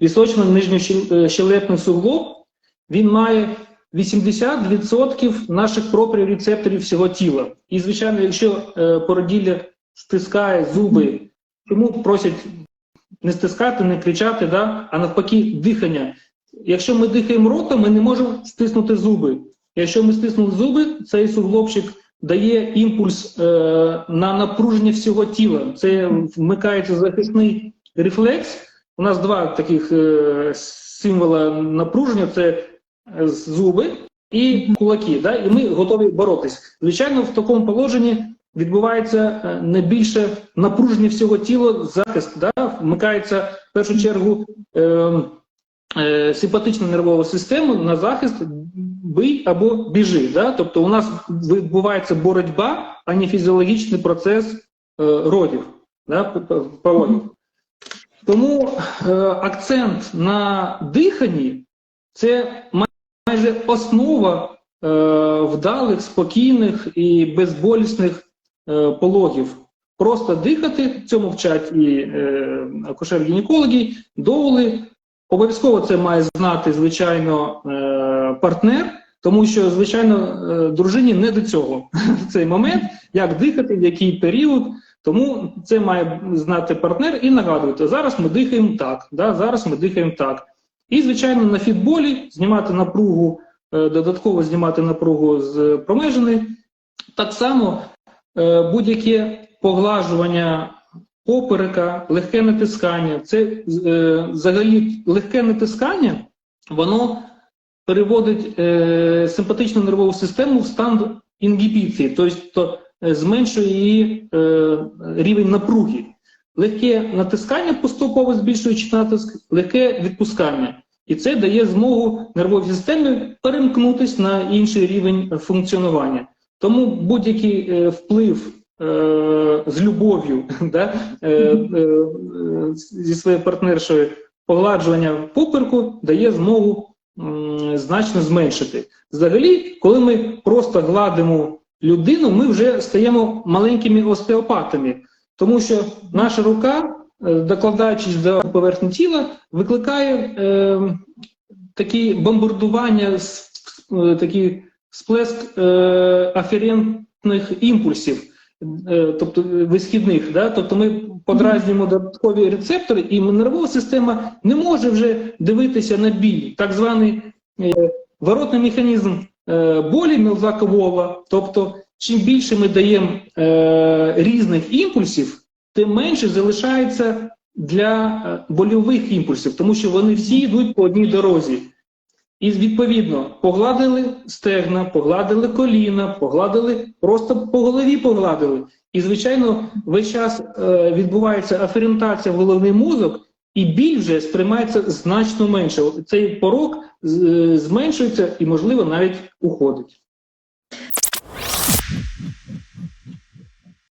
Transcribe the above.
вісочно-нижньощелепний суглоб, він має 80% наших пропріорецепторів всього тіла. І, звичайно, якщо е, породілля стискає зуби, чому просять не стискати, не кричати, да? а навпаки, дихання. Якщо ми дихаємо ротом, ми не можемо стиснути зуби. Якщо ми стиснемо зуби, цей суглобчик дає імпульс е, на напруження всього тіла. Це вмикається захисний рефлекс. У нас два таких е, символа напруження: це е, зуби і кулаки. Да? І ми готові боротись. Звичайно, в такому положенні відбувається е, не більше напруження всього тіла, захист. Да? Вмикається в першу чергу. Е, е, Симпатична нервова система на захист бий або біжи. Да? Тобто у нас відбувається боротьба, а не фізіологічний процес е, родів, да? п- п- пологів. Тому е, акцент на диханні це майже основа е, вдалих, спокійних і безболісних е, пологів. Просто дихати, цьому вчать і е, акушер-гінекологи, доули. Обов'язково це має знати, звичайно, е, партнер, тому що, звичайно, е, дружині не до цього в цей момент, як дихати, в який період. Тому це має знати партнер і нагадувати, зараз ми дихаємо так, да, зараз ми дихаємо так. І, звичайно, на фітболі знімати напругу, е, додатково знімати напругу з промежини. Так само е, будь-яке поглажування поперека, легке натискання. Це е, взагалі легке натискання, воно переводить симпатичну нервову систему в стан інгібіції, тобто зменшує її е, рівень напруги. Легке натискання поступово збільшуючи натиск, легке відпускання. І це дає змогу нервовій системі перемкнутися на інший рівень функціонування. Тому будь-який е, вплив е, з любов'ю да, е, е, е, зі своєю партнершою погладжування попереку дає змогу значно зменшити. Взагалі, коли ми просто гладимо людину, ми вже стаємо маленькими остеопатами, тому що наша рука, е, докладаючись до поверхні тіла, викликає е, такі бомбардування, е, такий сплеск е, аферентних імпульсів, е, тобто е, висхідних. Да? Тобто ми подразнюємо додаткові рецептори, і нервова система не може вже дивитися на біль, так званий е, воротний механізм болі мілзакового. Тобто, чим більше ми даємо е, різних імпульсів, тим менше залишається для е, больових імпульсів, тому що вони всі йдуть по одній дорозі. І відповідно погладили стегна, погладили коліна, погладили, просто по голові погладили. І, звичайно, весь час е, відбувається аферентація в головний мозок, і біль вже сприймається значно менше. Цей порог е, зменшується і, можливо, навіть уходить.